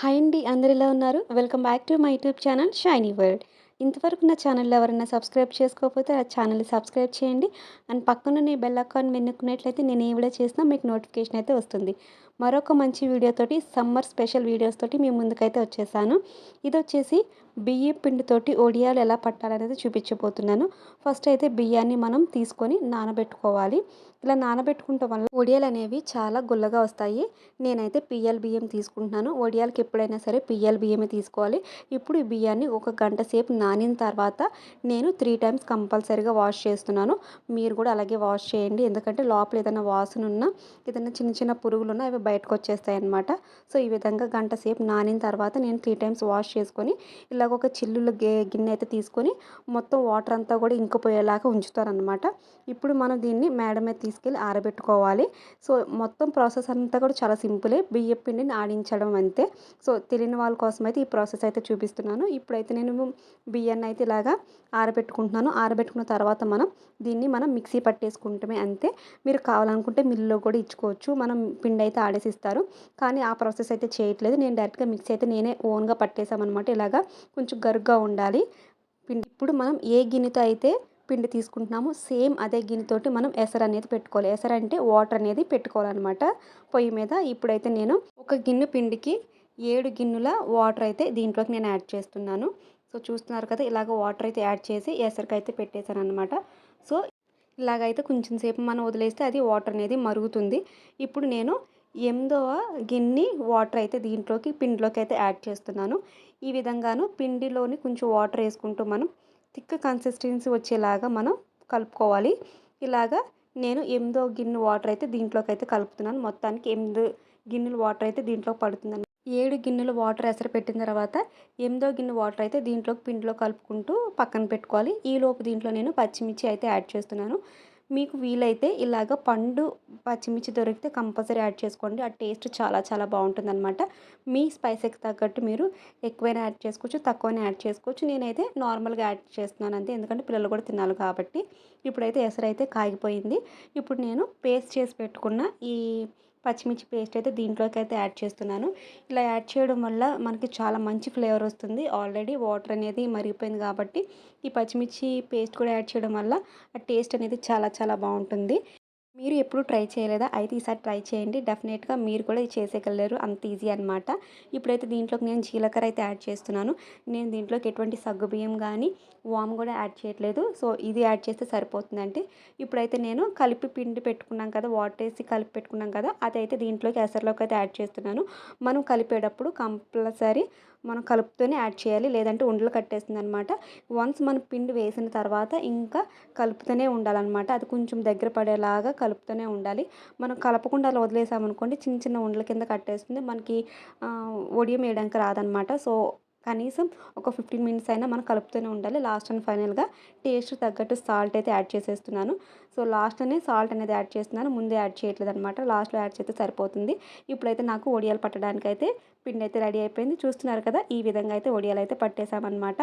Hi అండి అందరు ఎలా ఉన్నారు? Welcome back to my YouTube channel shiny world. ఇంతవరకు నా ఛానల్ ఎవరైనా సబ్స్క్రైబ్ చేసుకోకపోతే ఆ ఛానల్ని సబ్స్క్రైబ్ చేయండి. అండ్ పక్కన బెల్ అకౌంట్ వెనుక్కున్నట్లయితే నేను ఏ వీడియో చేసినా మీకు నోటిఫికేషన్ అయితే వస్తుంది. మరొక మంచి వీడియోతోటి సమ్మర్ స్పెషల్ వీడియోస్ తోటి మీ ముందుకైతే వచ్చేసాను. ఇది వచ్చేసి బియ్యం పిండితోటి ఒడియాలు ఎలా పట్టాలనేది చూపించబోతున్నాను. ఫస్ట్ అయితే బియ్యాన్ని మనం తీసుకొని నానబెట్టుకోవాలి. ఇలా నానబెట్టుకుంటాం వల్ల ఒడియాలు అనేవి చాలా గుల్లగా వస్తాయి. నేనైతే పిఎల్ బియ్యం తీసుకుంటున్నాను. ఒడియాలకి ఎప్పుడైనా సరే పిఎల్ బియ్యమే తీసుకోవాలి. ఇప్పుడు ఈ బియ్యాన్ని ఒక గంట సేపు నానిన తర్వాత నేను త్రీ టైమ్స్ కంపల్సరీగా వాష్ చేస్తున్నాను. మీరు కూడా అలాగే వాష్ చేయండి. ఎందుకంటే లోపల ఏదైనా వాసన ఉన్నా ఏదైనా చిన్న చిన్న పురుగులు ఉన్నా అవి బయటకు వచ్చేస్తాయి అనమాట సో ఈ విధంగా గంట సేపు నానిన తర్వాత నేను త్రీ టైమ్స్ వాష్ చేసుకొని ఇలా ఇలాగ ఒక చిల్లుల గిన్నె అయితే తీసుకొని మొత్తం వాటర్ అంతా కూడా ఇంకిపోయేలాగా ఉంచుతారనమాట ఇప్పుడు మనం దీన్ని మేడ మీద తీసుకెళ్ళి ఆరబెట్టుకోవాలి. సో మొత్తం ప్రాసెస్ అంతా కూడా చాలా సింపులే. బియ్యం పిండిని ఆడించడం అంతే. సో తెలియని వాళ్ళ కోసం అయితే ఈ ప్రాసెస్ అయితే చూపిస్తున్నాను. ఇప్పుడైతే నేను బియ్యాన్ని అయితే ఇలాగా ఆరబెట్టుకుంటున్నాను. ఆరబెట్టుకున్న తర్వాత మనం దీన్ని మనం మిక్సీ పట్టేసుకుంటమే అంతే. మీరు కావాలనుకుంటే మిల్లులో కూడా ఇచ్చుకోవచ్చు. మనం పిండి అయితే ఆడేసిస్తారు కానీ ఆ ప్రాసెస్ అయితే చేయట్లేదు. నేను డైరెక్ట్గా మిక్సీ అయితే నేనే ఓన్గా పట్టేసామన్నమాట ఇలాగా. కొంచెం గరుగ్గా ఉండాలి. పిండి ఇప్పుడు మనం ఏ గిన్నెతో అయితే పిండి తీసుకుంటున్నాము సేమ్ అదే గిన్నెతోటి మనం ఎసరు అనేది పెట్టుకోవాలి. ఎసరు అంటే వాటర్ అనేది పెట్టుకోవాలన్నమాట. పొయ్యి మీద ఇప్పుడైతే నేను ఒక గిన్నె పిండికి ఏడు గిన్నెల వాటర్ అయితే దీంట్లోకి నేను యాడ్ చేస్తున్నాను. సో చూస్తున్నారు కదా ఇలాగ వాటర్ అయితే యాడ్ చేసి ఎసరికి అయితే పెట్టేశాను అనమాట సో ఇలాగైతే కొంచెం సేపు మనం వదిలేస్తే అది వాటర్ అనేది మరుగుతుంది. ఇప్పుడు నేను ఎనిమిదవ గిన్నె వాటర్ అయితే దీంట్లోకి పిండిలోకి అయితే యాడ్ చేస్తున్నాను. ఈ విధంగాను పిండిలోని కొంచెం వాటర్ వేసుకుంటూ మనం థిక్ కన్సిస్టెన్సీ వచ్చేలాగా మనం కలుపుకోవాలి. ఇలాగా నేను ఎనిమిదో గిన్నె వాటర్ అయితే దీంట్లోకి అయితే కలుపుతున్నాను. మొత్తానికి ఎనిమిది గిన్నెలు వాటర్ అయితే దీంట్లో పడుతుందని ఏడు గిన్నెలు వాటర్ ఎసరు పెట్టిన తర్వాత ఎనిమిదో గిన్నె వాటర్ అయితే దీంట్లోకి పిండిలో కలుపుకుంటూ పక్కన పెట్టుకోవాలి. ఈలోపు దీంట్లో నేను పచ్చిమిర్చి అయితే యాడ్ చేస్తున్నాను. మీకు వీలైతే ఇలాగ పండు పచ్చిమిర్చి దొరికితే కంపల్సరీ యాడ్ చేసుకోండి. ఆ టేస్ట్ చాలా చాలా బాగుంటుంది అనమాట మీ స్పైసెస్కి తగ్గట్టు మీరు ఎక్కువైనా యాడ్ చేసుకోవచ్చు తక్కువైనా యాడ్ చేసుకోవచ్చు. నేనైతే నార్మల్గా యాడ్ చేస్తున్నాను అంతే. ఎందుకంటే పిల్లలు కూడా తినాలి కాబట్టి. ఇప్పుడైతే ఎసరైతే కాగిపోయింది. ఇప్పుడు నేను పేస్ట్ చేసి పెట్టుకున్న ఈ పచ్చిమిర్చి పేస్ట్ అయితే దీంట్లోకి అయితే యాడ్ చేస్తున్నాను. ఇలా యాడ్ చేయడం వల్ల మనకి చాలా మంచి ఫ్లేవర్ వస్తుంది. ఆల్రెడీ వాటర్ అనేది మరిగిపోయింది కాబట్టి ఈ పచ్చిమిర్చి పేస్ట్ కూడా యాడ్ చేయడం వల్ల ఆ టేస్ట్ అనేది చాలా చాలా బాగుంటుంది. మీరు ఎప్పుడు ట్రై చేయలేదా? అయితే ఈసారి ట్రై చేయండి. డెఫినెట్గా మీరు కూడా చేసేయగలరు. అంత ఈజీ అనమాట ఇప్పుడైతే దీంట్లోకి నేను జీలకర్ర అయితే యాడ్ చేస్తున్నాను. నేను దీంట్లోకి ఎటువంటి సగ్గుబియ్యం కానీ వామ్ కూడా యాడ్ చేయట్లేదు. సో ఇది యాడ్ చేస్తే సరిపోతుందంటే ఇప్పుడైతే నేను కలిపి పిండి పెట్టుకున్నాం కదా వాటర్ వేసి కలిపి పెట్టుకున్నాం కదా అదైతే దీంట్లోకి ఎసర్లోకి అయితే యాడ్ చేస్తున్నాను. మనం కలిపేటప్పుడు కంపల్సరీ మనం కలుపుతూనే యాడ్ చేయాలి. లేదంటే ఉండలు కట్టేస్తుంది అనమాట వన్స్ మనం పిండి వేసిన తర్వాత ఇంకా కలుపుతూనే ఉండాలన్నమాట. అది కొంచెం దగ్గర పడేలాగా కలుపుతూనే ఉండాలి. మనం కలపకుండా అలా వదిలేసామనుకోండి చిన్న చిన్న ఉండల కింద కట్టేస్తుంది. మనకి ఒడియం వేయడానికి రాదనమాట సో కనీసం ఒక ఫిఫ్టీన్ మినిట్స్ అయినా మనం కలుపుతూనే ఉండాలి. లాస్ట్ అండ్ ఫైనల్గా టేస్ట్ తగ్గట్టు సాల్ట్ అయితే యాడ్ చేసేస్తున్నాను. సో లాస్ట్లోనే సాల్ట్ అనేది యాడ్ చేస్తున్నాను. ముందే యాడ్ చేయట్లేదు అనమాట లాస్ట్లో యాడ్ చేస్తే సరిపోతుంది. ఇప్పుడైతే నాకు ఒడియాలు పట్టడానికి అయితే పిండి అయితే రెడీ అయిపోయింది. చూస్తున్నారు కదా ఈ విధంగా అయితే ఒడియాలు అయితే పట్టేసామన్నమాట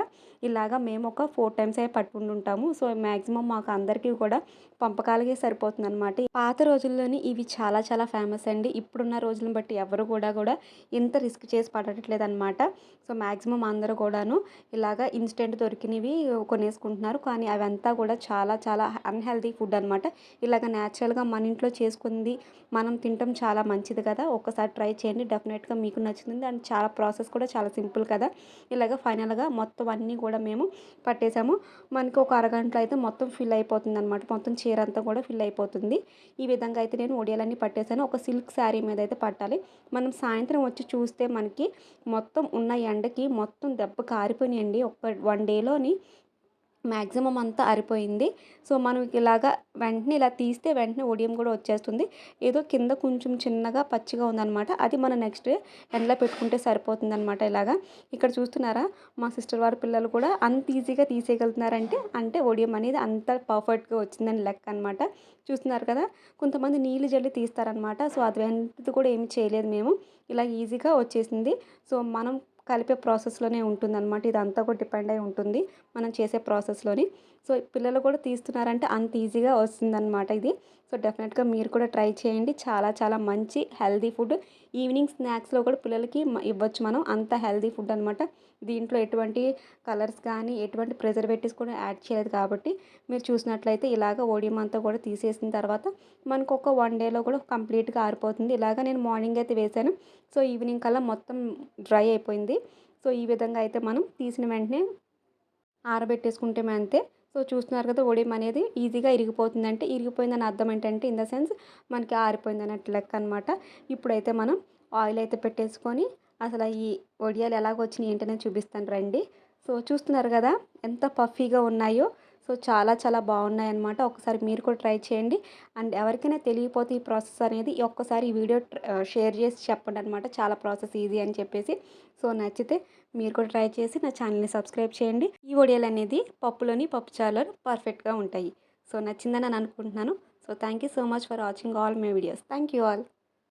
ఇలాగా మేము ఒక ఫోర్ టైమ్స్ అయితే పట్టుకుంటుంటాము సో మ్యాక్సిమం మాకు అందరికీ కూడా పంపకాలకే సరిపోతుంది అనమాట పాత రోజుల్లోని ఇవి చాలా చాలా ఫేమస్ అండి. ఇప్పుడున్న రోజులను బట్టి ఎవరు కూడా కూడా ఇంత రిస్క్ చేసి పడట్లేదు అనమాట సో మ్యాక్సిమం అందరూ కూడాను ఇలాగా ఇన్స్టెంట్ దొరికినవి కొనేసుకుంటున్నారు. కానీ అవంతా కూడా చాలా చాలా అన్హెల్దీ ఫుడ్ అనమాట ఇలాగ న్యాచురల్గా మన ఇంట్లో చేసుకుంది మనం తినటం చాలా మంచిది కదా. ఒక్కసారి ట్రై చేయండి. డెఫినెట్గా మీకు నచ్చుతుంది. అండ్ చాలా ప్రాసెస్ కూడా చాలా సింపుల్ కదా. ఇలాగ ఫైనల్గా మొత్తం అన్నీ కూడా మేము పట్టేసాము. మనకి ఒక అరగంటలో అయితే మొత్తం ఫిల్ అయిపోతుంది అనమాట మొత్తం చీర అంతా కూడా ఫిల్ అయిపోతుంది. ఈ విధంగా అయితే నేను ఒడియాలన్నీ పట్టేశాను ఒక సిల్క్ శారీ మీద అయితే పట్టాలి. మనం సాయంత్రం వచ్చి చూస్తే మనకి మొత్తం ఉన్న ఎండకి మొత్తం దెబ్బ కారిపోయినాయండి. ఒక వన్ డేలోని మ్యాక్సిమం అంతా ఆరిపోయింది సో మనం ఇలాగా వెంటనే ఇలా తీస్తే వెంటనే ఒడియం కూడా వచ్చేస్తుంది. ఏదో కింద కొంచెం చిన్నగా పచ్చిగా ఉందన్నమాట. అది మనం నెక్స్ట్ ఎండలో పెట్టుకుంటే సరిపోతుంది అనమాట ఇలాగా. ఇక్కడ చూస్తున్నారా? మా సిస్టర్ వారి పిల్లలు కూడా అంత ఈజీగా తీసేయగలుగుతున్నారంటే అంటే ఒడియం అనేది అంత పర్ఫెక్ట్గా వచ్చిందని లెక్క అనమాట చూస్తున్నారు కదా? కొంతమంది నీళ్ళు జల్లి తీస్తారనమాట సో అది వెంటది కూడా ఏమి చేయలేదు మేము. ఇలా ఈజీగా వచ్చేసింది. సో మనం కలిపే ప్రాసెస్లోనే ఉంటుందన్నమాట. ఇదంతా కూడా డిపెండ్ అయి ఉంటుంది మనం చేసే ప్రాసెస్లోని. సో పిల్లలు కూడా తీస్తున్నారంటే అంత ఈజీగా వస్తుందన్నమాట ఇది. సో డెఫినెట్గా మీరు కూడా ట్రై చేయండి. చాలా చాలా మంచి హెల్దీ ఫుడ్. ఈవినింగ్ స్నాక్స్లో కూడా పిల్లలకి ఇవ్వచ్చు మనం. అంత హెల్దీ ఫుడ్ అనమాట దీంట్లో ఎటువంటి కలర్స్ కానీ ఎటువంటి ప్రిజర్వేటివ్స్ కూడా యాడ్ చేయలేదు కాబట్టి మీరు చూసినట్లయితే ఇలాగ ఓడియం అంతా కూడా తీసేసిన తర్వాత మనకు ఒక వన్ డేలో కూడా కంప్లీట్గా ఆరిపోతుంది. ఇలాగ నేను మార్నింగ్ అయితే వేసాను. సో ఈవినింగ్ కల్లా మొత్తం డ్రై అయిపోయింది. సో ఈ విధంగా అయితే మనం తీసిన వెంటనే ఆరబెట్టేసుకుంటే అంతే. సో చూస్తున్నారు కదా ఒడియం అనేది ఈజీగా ఇరిగిపోతుంది అంటే ఇరిగిపోయిందని అర్థం ఏంటంటే ఇన్ ద సెన్స్ మనకి ఆరిపోయింది అన్నట్టు లెక్క అనమాట ఇప్పుడైతే మనం ఆయిల్ అయితే పెట్టేసుకొని అసలు ఈ వడియాలు ఎలాగ వచ్చినాయి ఏంటనేది చూపిస్తాను రండి. సో చూస్తున్నారు కదా ఎంత పఫీగా ఉన్నాయో సో చాలా చాలా బాగున్నాయి అన్నమాట ఒకసారి మీరు కూడా ట్రై చేయండి. అండ్ ఎవరికైనా తెలియపోతే ఈ ప్రాసెస్ అనేది ఒక్కసారి ఈ వీడియో షేర్ చేసి చెప్పండి అనమాట చాలా ప్రాసెస్ ఈజీ అని చెప్పేసి. సో నచ్చితే మీరు కూడా ట్రై చేసి నా ఛానల్ని సబ్స్క్రైబ్ చేయండి. ఈ వడియాలు అనేది పప్పులోని పప్పు చారులో పర్ఫెక్ట్గా ఉంటాయి. సో నచ్చిందని నేను అనుకుంటున్నాను. So thank you so much for watching all my videos. Thank you all.